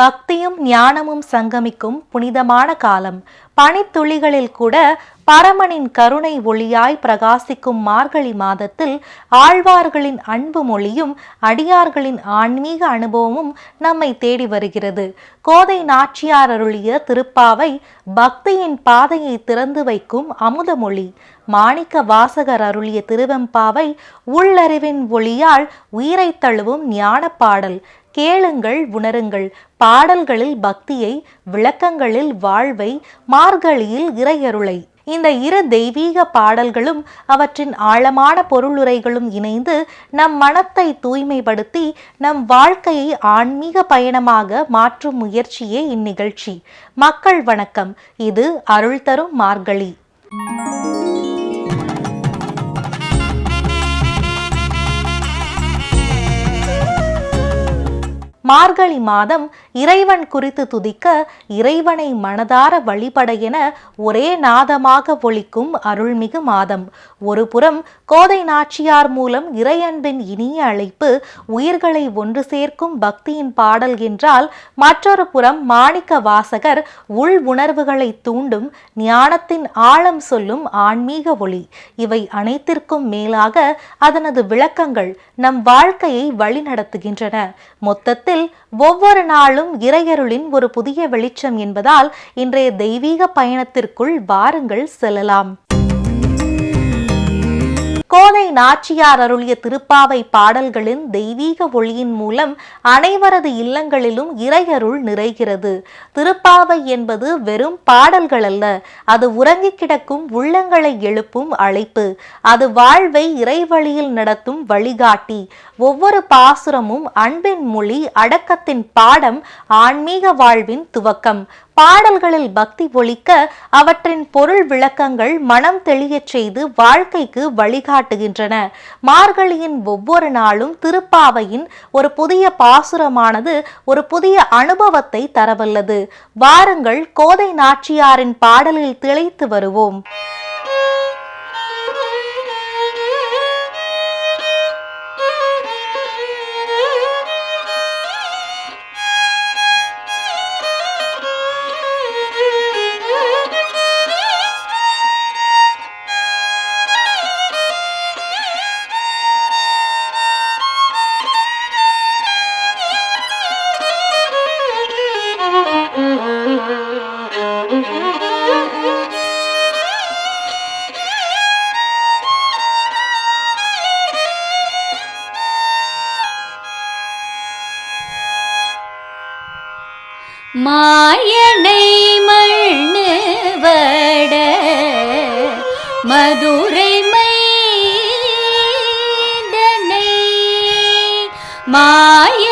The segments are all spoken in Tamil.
பக்தியும் ஞானமும் சங்கமிக்கும் புனிதமான காலம். பனித்துளிகளில் கூட பரமனின் கருணை ஒளியாய் பிரகாசிக்கும் மார்கழி மாதத்தில் ஆழ்வார்களின் அன்பு மொழியும் அடியார்களின் ஆன்மீக அனுபவமும் நம்மை தேடி வருகிறது. கோதை நாச்சியார் அருளிய திருப்பாவை பக்தியின் பாதையை திறந்து வைக்கும் அமுதமொழி மாணிக்க வாசகர் அருளிய திருவெம்பாவை உள்ளறிவின் ஒளியால் உயிரை தழுவும் ஞான பாடல். கேளுங்கள் உணருங்கள். பாடல்களில் பக்தியை விளக்கங்களில் வாழ்வை மார்கழியில் இறையருளை. இந்த இரு தெய்வீக பாடல்களும் அவற்றின் ஆழமான பொருளுரைகளும் இணைந்து நம் மனத்தை தூய்மைப்படுத்தி நம் வாழ்க்கையை ஆன்மீக பயணமாக மாற்றும் முயற்சியே இந்நிகழ்ச்சி. மக்கள் வணக்கம். இது அருள் தரும் மார்கழி. மார்கழி மாதம் இறைவன் குறித்து துதிக்க இறைவனை மனதார வழிபட என ஒரே நாதமாக ஒழிக்கும் அருள்மிகு மாதம். ஒருபுறம் கோதை நாச்சியார் மூலம் இறையன்பின் இனிய அழைப்பு உயிர்களை ஒன்று சேர்க்கும் பக்தியின் பாடல் என்றால் மற்றொரு புறம் மாணிக்க வாசகர் உள் உணர்வுகளை தூண்டும் ஞானத்தின் ஆழம் சொல்லும் ஆன்மீக ஒளி. இவை அனைத்திற்கும் மேலாக அதனது விளக்கங்கள் நம் வாழ்க்கையை வழிநடத்துகின்றன. மொத்தத்தில் ஒவ்வொரு நாளும் இறையருளின் ஒரு புதிய வெளிச்சம் என்பதால் இன்றைய தெய்வீக பயணத்திற்குள் வாருங்கள் செல்லலாம். கோதை நாச்சியார் அருளிய திருப்பாவை பாடல்களின் தெய்வீக ஒளியின் மூலம் அனைவரது இல்லங்களிலும் இறையருள் நிறைகிறது. திருப்பாவை என்பது வெறும் பாடல்கள் அல்ல அது உறங்கி கிடக்கும் உள்ளங்களை எழுப்பும் அழைப்பு அது வாழ்வை இறைவழியில் நடத்தும் வழிகாட்டி. ஒவ்வொரு பாசுரமும் அன்பின் மொழி அடக்கத்தின் பாடம் ஆன்மீக வாழ்வின் துவக்கம். பாடல்களில் பக்தி ஒழிக்க அவற்றின் பொருள் விளக்கங்கள் மனம் தெளியச் செய்து வாழ்க்கைக்கு வழிகாட்டுகின்றன மார்கழியின் ஒவ்வொரு நாளும் திருப்பாவையின் ஒரு புதிய பாசுரமானது ஒரு புதிய அனுபவத்தை தரவல்லது. வாருங்கள் கோதை நாச்சியாரின் பாடலில் திளைத்து வருவோம். மாயனை மண்ணு வட மதுரை மைதனை மாய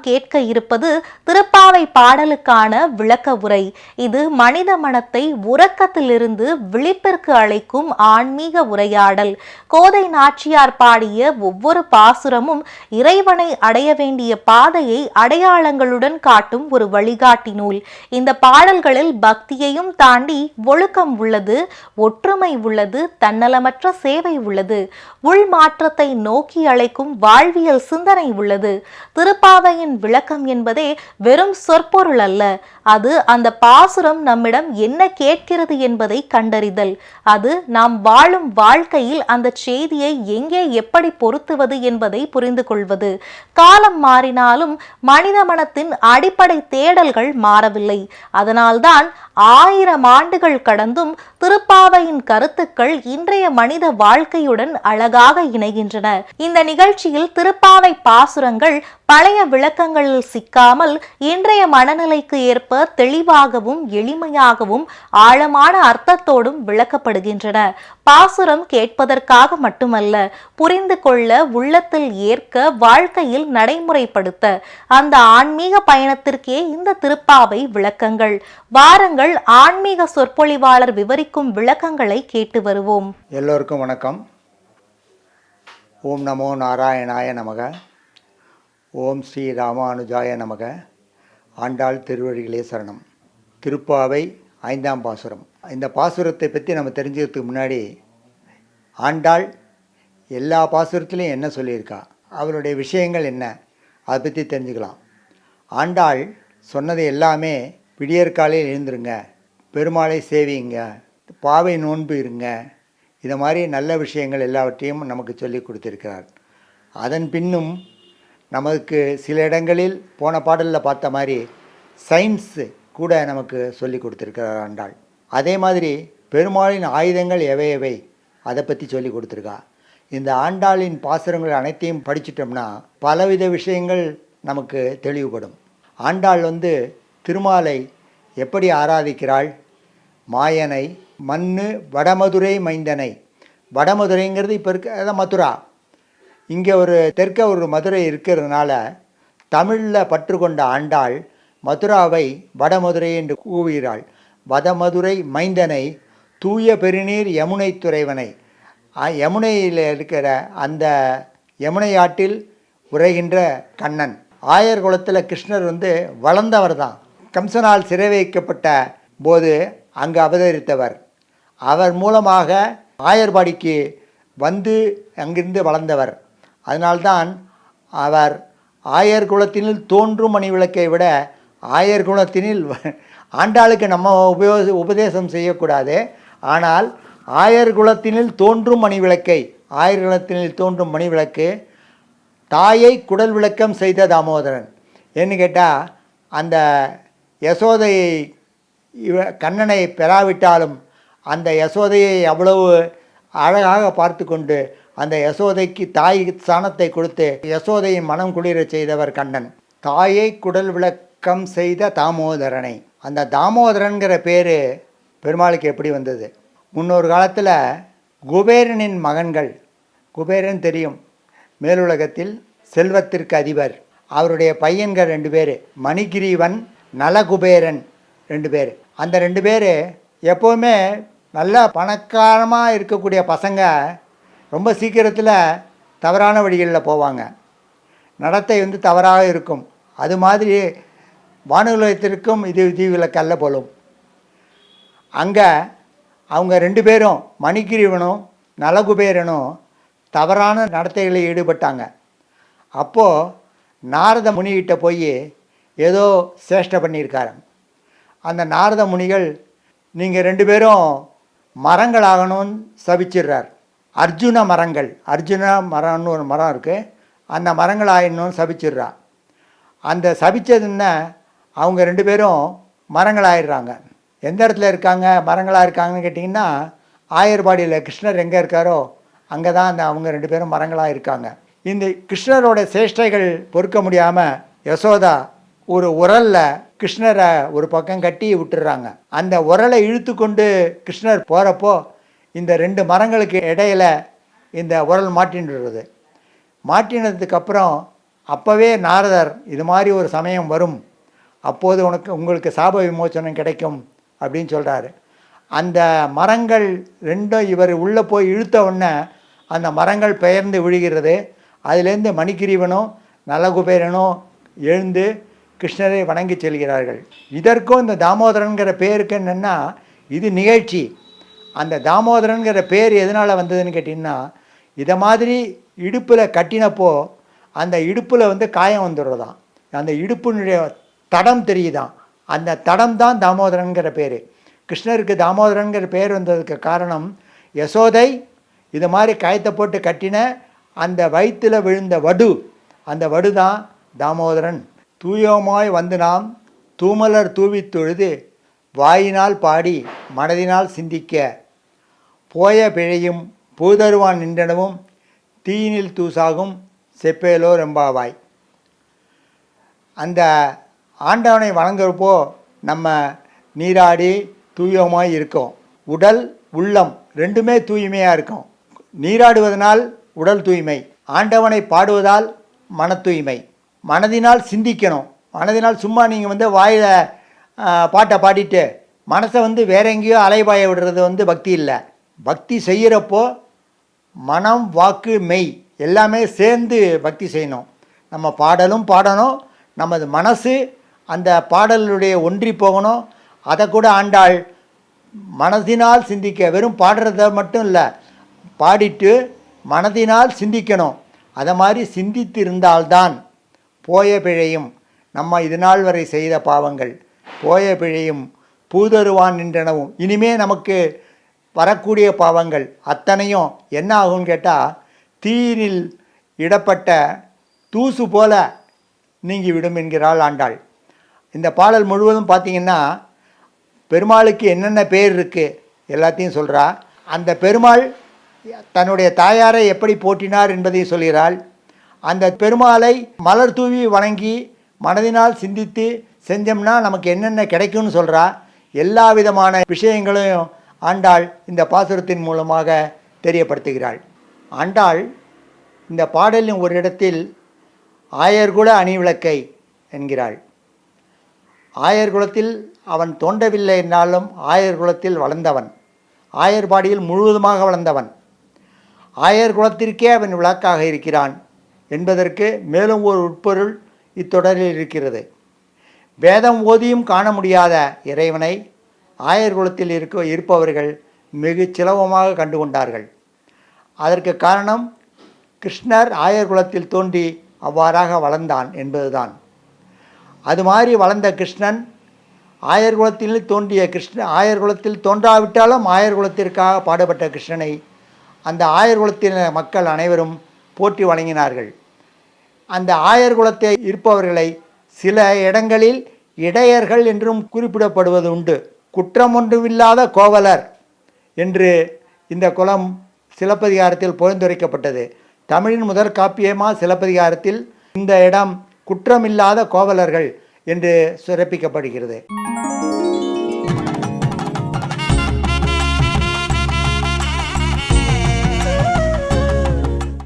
கேட்க இருப்பது திருப்பதி திருப்பாவை பாடலுக்கான விளக்க உரை. இது மனித மனத்தை உறக்கத்திலிருந்து விழிப்பிற்கு அழைக்கும் ஆன்மீக உரையாடல். கோதை நாச்சியார் பாடிய ஒவ்வொரு பாசுரமும் இறைவனை அடைய வேண்டிய பாதையை அடையாளங்களுடன் காட்டும் ஒரு வழிகாட்டி நூல். இந்த பாடல்களில் பக்தியையும் தாண்டி ஒழுக்கம் உள்ளது ஒற்றுமை உள்ளது தன்னலமற்ற சேவை உள்ளது உள் மாற்றத்தை நோக்கி அழைக்கும் வாழ்வியல் சிந்தனை உள்ளது. திருப்பாவையின் விளக்கம் என்பதே வெறும் சொற்பொருள் அல்ல. அது அந்த பாசுரம் நம்மிடம் என்ன கேட்கிறது என்பதை கண்டறிதல். அது நாம் வாழும் வாழ்க்கையில் அந்த செய்தியை எங்கே எப்படி பொருத்துவது என்பதை புரிந்து கொள்வது. காலம் மாறினாலும் மனித மனத்தின் அடிப்படை தேடல்கள் மாறவில்லை. அதனால்தான் ஆயிரம் ஆண்டுகள் கடந்தும் திருப்பாவையின் கருத்துக்கள் இன்றைய மனித வாழ்க்கையுடன் அழகாக இணைகின்றன. இந்த நிகழ்ச்சியில் திருப்பாவை பாசுரங்கள் பழைய விளக்கங்களில் சிக்காமல் இன்றைய மனநிலைக்கு ஏற்ப தெளிவாகவும் எளிமையாகவும் ஆழமான அர்த்தத்தோடும் விளக்கப்படுகின்றன. பாசுரம் கேட்பதற்காக மட்டுமல்ல புரிந்து கொள்ள உள்ளத்தில் ஏற்க வாழ்க்கையில் நடைமுறைப்படுத்த. அந்த ஆன்மீக பயணத்திற்கே இந்த திருப்பாவை விளக்கங்கள். வாரங்கள் ஆன்மீக சொற்பொழிவாளர் விவரிக்கும் விளக்கங்களை கேட்டு வருவோம். எல்லோருக்கும் வணக்கம். ஓம் நமோ நாராயணாய நமக. ஓம் ஸ்ரீ ராமானுஜாய நமக. ஆண்டாள் திருவழிகளே சரணம். திருப்பாவை ஐந்தாம் பாசுரம். இந்த பாசுரத்தை பற்றி நம்ம தெரிஞ்சுக்கிறதுக்கு முன்னாடி ஆண்டாள் எல்லா பாசுரத்துலேயும் என்ன சொல்லியிருக்கா? அவருடைய விஷயங்கள் என்ன? அதை பற்றி தெரிஞ்சுக்கலாம். ஆண்டாள் சொன்னது எல்லாமே விடியற்காலையில் எழுந்துருங்க. பெருமாளை சேவிங்க. பாவை நோன்பு இருங்க. இதை மாதிரி நல்ல விஷயங்கள் எல்லாவற்றையும் நமக்கு சொல்லி கொடுத்துருக்கிறார். அதன் பின்னும் நமக்கு சில இடங்களில் போன பாடலில் பார்த்த மாதிரி சயின்ஸு கூட நமக்கு சொல்லி கொடுத்துருக்கிறார் ஆண்டாள். அதே மாதிரி பெருமாளின் ஆயுதங்கள் எவை எவை அதை பற்றி சொல்லி கொடுத்துருக்கா. இந்த ஆண்டாளின் பாசுரங்கள் அனைத்தையும் படிச்சிட்டோம்னா பலவித விஷயங்கள் நமக்கு தெளிவுபடும். ஆண்டாள் வந்து திருமாலை எப்படி ஆராதிக்கிறாள்? மாயனை மண்ணு வடமதுரை மைந்தனை. வடமதுரைங்கிறது இப்போ இருக்க அதான் மதுரா. இங்கே ஒரு தெற்க ஒரு மதுரை இருக்கிறதுனால தமிழில் பற்று கொண்ட ஆண்டாள் மதுராவை வடமதுரை என்று கூவுகிறாள் வடமதுரை மைந்தனை தூய பெருநீர் யமுனை துறைவனை. யமுனையில் இருக்கிற அந்த யமுனை ஆட்டில் உரைகின்ற கண்ணன். ஆயர் குலத்தில் கிருஷ்ணர் வந்து வளர்ந்தவர் தான் கம்சனால் சிறை வைக்கப்பட்ட போது அங்கு அவதரித்தவர். அவர் மூலமாக ஆயர்பாடிக்கு வந்து அங்கிருந்து வளர்ந்தவர். அதனால்தான் அவர் ஆயர் குலத்தினில் தோன்றும் மணி விளக்கை விட ஆயர் குலத்தினில் வ- ஆண்டாளுக்கு நம்ம உபயோ உபதேசம் செய்யக்கூடாது. ஆனால் ஆயர் குலத்தினில் தோன்றும் மணி விளக்கை ஆயர் குலத்தினில் தோன்றும் மணி விளக்கு தாயை குடல் விளக்கம் செய்த தாமோதரன். ஏன்னு கேட்டால் அந்த யசோதையை இவ கண்ணனை பெறாவிட்டாலும் அந்த யசோதையை அவ்வளவு அழகாக பார்த்து கொண்டு அந்த யசோதைக்கு தாய் ஸ்தானத்தை கொடுத்து யசோதையின் மனம் குளிரச் செய்தவர் கண்ணன். தாயை குடல் விளக்கம் செய்த தாமோதரனை. அந்த தாமோதரன்கிற பேர் பெருமாளுக்கு எப்படி வந்தது? முன்னொரு காலத்தில் குபேரனின் மகன்கள் குபேரன் தெரியும் மேலுலகத்தில் செல்வத்திற்கு அதிபர். அவருடைய பையன்கள் ரெண்டு பேர் மணிகிரீவன் நலகுபேரன் ரெண்டு பேர். அந்த ரெண்டு பேர் எப்போவுமே நல்ல பணக்காரமாக இருக்கக்கூடிய பசங்க. ரொம்ப சீக்கிரத்தில் தவறான வழிகளில் போவாங்க. நடத்தை வந்து தவறாக இருக்கும். அது மாதிரி வானுலகத்திற்கும் இது விதிவிலக்கல்ல போலும். அங்கே அவங்க ரெண்டு பேரும் மணிக்கிரிவனும் நலகுபேரனும் தவறான நடத்தைகளில் ஈடுபட்டாங்க. அப்போது நாரத முனிகிட்ட போய் ஏதோ சேஷ்டை பண்ணியிருக்காரு. அந்த நாரத முனிகள் நீங்கள் ரெண்டு பேரும் மரங்களாகணும்னு சபிச்சிடுறார். அர்ஜுன மரங்கள் அர்ஜுன மரம்னு ஒரு மரம் இருக்குது அந்த மரங்கள் ஆயிடணும்னு சபிச்சிடுறா. அந்த சபித்ததுன்னா அவங்க ரெண்டு பேரும் மரங்கள் ஆயிடுறாங்க. எந்த இடத்துல இருக்காங்க? மரங்களாக இருக்காங்கன்னு கேட்டிங்கன்னா ஆயர்பாடியில் கிருஷ்ணர் எங்கே இருக்காரோ அங்கே தான் அந்த அவங்க ரெண்டு பேரும் மரங்களாக இருக்காங்க இந்த கிருஷ்ணரோட சேஷ்டைகள் பொறுக்க முடியாமல் யசோதா ஒரு உரலில் கிருஷ்ணரை ஒரு பக்கம் கட்டி விட்டுறாங்க. அந்த உரலை இழுத்து கொண்டு கிருஷ்ணர் போகிறப்போ இந்த ரெண்டு மரங்களுக்கு இடையில இந்த உரல் மாட்டின்றது. மாட்டினதுக்கப்புறம் அப்போவே நாரதர் இது மாதிரி ஒரு சமயம் வரும். அப்போது உனக்கு உங்களுக்கு சாப விமோச்சனம் கிடைக்கும் அப்படின்னு சொல்கிறாரு அந்த மரங்கள் ரெண்டும் இவர் உள்ளே போய் இழுத்த உடனே அந்த மரங்கள் பெயர்ந்து விழுகிறது. அதுலேருந்து மணிக்கிரீவனும் நலகுபேரனும் எழுந்து கிருஷ்ணரை வணங்கி செல்கிறார்கள். இதற்கும் இந்த தாமோதரன்கிற பேருக்கு என்னென்னா இது நிகழ்ச்சி. அந்த தாமோதரன்கிற பேர் எதனால் வந்ததுன்னு கேட்டிங்கன்னா இதை மாதிரி இடுப்பில் கட்டினப்போ அந்த இடுப்பில் வந்து காயம் வந்துடுறதாம். அந்த இடுப்பினுடைய தடம் தெரியுதான் அந்த தடம் தான் தாமோதரன்கிற பேர். கிருஷ்ணருக்கு தாமோதரன்கிற பேர் வந்ததுக்கு காரணம் யசோதை இது மாதிரி காயத்தை போட்டு கட்டின அந்த வயிற்றில் விழுந்த வடு. அந்த வடு தான் தாமோதரன். தூயோமாய் வந்து நாம் தூமலர் தூவி தொழுது வாயினால் பாடி மனதினால் சிந்திக்க. போய பிழையும் பூதருவான் நின்றனவும் தீயினில் தூசாகும் செப்பேலோ ரெம்பாவாய். அந்த ஆண்டவனை வணங்குறப்போ நம்ம நீராடி தூயமாய் இருக்கோம். உடல் உள்ளம் ரெண்டுமே தூய்மையாக இருக்கும். நீராடுவதனால் உடல் தூய்மை ஆண்டவனை பாடுவதால் மன தூய்மை. மனதினால் சிந்திக்கணும். மனதினால் சும்மா நீங்கள் வந்து வாயில் பாட்டை பாடிட்டு மனசை வந்து வேற எங்கேயோ அலைபாய விடுறது வந்து பக்தி இல்லை. பக்தி செய்கிறப்போ மனம் வாக்கு மெய் எல்லாமே சேர்ந்து பக்தி செய்யணும். நம்ம பாடலும் பாடணும். நமது மனசு அந்த பாடலுடைய ஒன்றி போகணும். அதை கூட ஆண்டாள் மனதினால் சிந்திக்க. வெறும் பாடுறத மட்டும் இல்லை பாடிட்டு மனதினால் சிந்திக்கணும். அதை மாதிரி சிந்தித்து இருந்தால்தான் போய பிழையும் நம்ம இதுநாள் வரை செய்த பாவங்கள். போய பிழையும் பூதருவான் நின்றனவும். இனிமே நமக்கு வரக்கூடிய பாவங்கள் அத்தனையும் என்ன ஆகும்னு கேட்டால் தீயினில் இடப்பட்ட தூசு போல நீங்கிவிடும் என்கிறாள் ஆண்டாள். இந்த பாடல் முழுவதும் பார்த்தீங்கன்னா பெருமாளுக்கு என்னென்ன பேர் இருக்குது எல்லாத்தையும் சொல்கிறா அந்த பெருமாள் தன்னுடைய தாயாரை எப்படி போற்றினார் என்பதையும் சொல்கிறாள். அந்த பெருமாளை மலர் தூவி வணங்கி மனதினால் சிந்தித்து செஞ்சோம்னா நமக்கு என்னென்ன கிடைக்கும்னு சொல்கிறா எல்லா விதமான விஷயங்களையும் ஆண்டாள் இந்த பாசுரத்தின் மூலமாக தெரியப்படுத்துகிறாள். ஆண்டாள் இந்த பாடலின் ஒரு இடத்தில் ஆயர்குல அணிவிளக்கை என்கிறாள். ஆயர் குலத்தில் அவன் தோண்டவில்லை என்றாலும் ஆயர் குலத்தில் வளர்ந்தவன். ஆயர்பாடியில் முழுவதுமாக வளர்ந்தவன். ஆயர் குலத்திற்கே அவன் விளக்காக இருக்கிறான். என்பதற்கு மேலும் ஒரு உட்பொருள் இத்தொடரில் இருக்கிறது. வேதம் ஓதியும் காண முடியாத இறைவனை ஆயர் குலத்தில் இருக்க இருப்பவர்கள் மிகு சிலவமாக கண்டு கொண்டார்கள் அதற்கு காரணம் கிருஷ்ணர் ஆயர் குலத்தில் தோன்றி அவ்வாறாக வளர்ந்தான் என்பதுதான். அது மாதிரி வளர்ந்த கிருஷ்ணன் ஆயர் குலத்தில் தோன்றிய கிருஷ்ண ஆயர் குலத்தில் தோன்றாவிட்டாலும் ஆயர் குலத்திற்காக பாடுபட்ட கிருஷ்ணனை அந்த ஆயர் குலத்தின் மக்கள் அனைவரும் போற்றி வணங்கினார்கள். அந்த ஆயர் குலத்தை இருப்பவர்களை சில இடங்களில் இடையர்கள் என்றும் குறிப்பிடப்படுவது உண்டு. குற்றம் ஒன்றுமில்லாத கோவலர் என்று இந்த குலம் சிலப்பதிகாரத்தில் பொழுந்துரைக்கப்பட்டது தமிழின் முதற் காப்பியமாக சிலப்பதிகாரத்தில் இந்த இடம் குற்றமில்லாத கோவலர்கள் என்று சிறப்பிக்கப்படுகிறது.